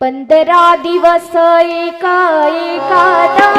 पंधरा दिवस एका एका